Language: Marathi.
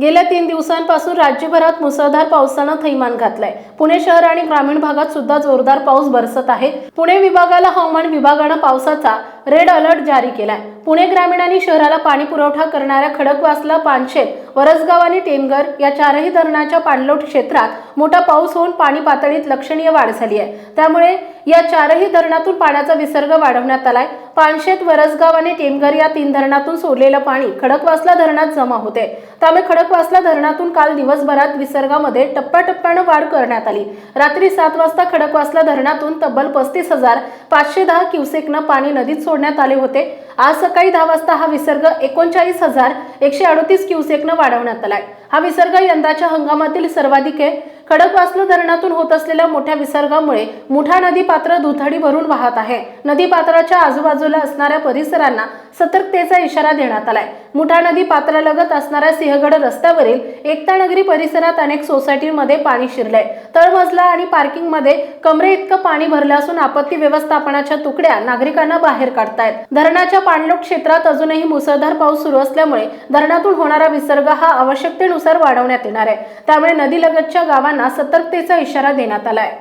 गेल्या तीन दिवसांपासून राज्यभरात मुसळधार पावसानं थैमान घातलंय. पुणे शहर आणि ग्रामीण भागात सुद्धा जोरदार पाऊस बरसत आहे. पुणे विभागाला हवामान विभागानं पावसाचा रेड अलर्ट जारी केलाय. पुणे ग्रामीण आणि शहराला पाणी पुरवठा करणाऱ्या खडकवासला पानशेत वरसगाव आणि टेमगर या चारही धरणाच्या पाणलोट क्षेत्रात मोठा पाऊस होऊन पाणी पातळीत लक्षणीय वाढ झाली आहे. त्यामुळे या चारही धरणातून पाण्याचा विसर्ग वाढवण्यात आलाय. पानशेत वरसगाव आणि टेमघर या तीन धरणातून सोडलेलं पाणी खडकवासला धरणात जमा होते. त्यामुळे खडकवासला धरणातून काल दिवसभरात विसर्गामध्ये टप्प्याटप्प्यानं वाढ करण्यात आली. रात्री सात वाजता खडकवासला धरणातून तब्बल पस्तीस हजार पाचशे दहा क्युसेकनं पाणी नदीत सोडण्यात आले होते. आज सकाळी दहा वाजता हा विसर्ग एकोणचाळीस हजार एकशे अडतीस क्युसेकनं वाढवण्यात आलाय. हा विसर्ग यंदाच्या हंगामातील सर्वाधिक आहे. खडकवासला धरणातून होत असलेल्या मोठ्या विसर्गामुळे मुठा नदी पात्र दुथडी भरून वाहत आहे. नदी पात्राच्या आजूबाजूला असणाऱ्या परिसरांना सतर्कतेचा इशारा देण्यात आलाय. मुठा नदी पात्रालगत असणाऱ्या सिंहगड रस्त्यावरील एकता नगरी परिसरात अनेक सोसायटीमध्ये पाणी शिरलंय. तळमजला आणि पार्किंगमध्ये कमरे इतकं पाणी भरलं असून आपत्ती व्यवस्थापनाच्या तुकड्या नागरिकांना बाहेर काढतायत. धरणाच्या पाणलोट क्षेत्रात अजूनही मुसळधार पाऊस सुरू असल्यामुळे धरणातून होणारा विसर्ग हा आवश्यकतेनुसार वाढवण्यात येणार आहे. त्यामुळे नदीलगतच्या गावांना सतर्कतेचा इशारा देण्यात आलाय.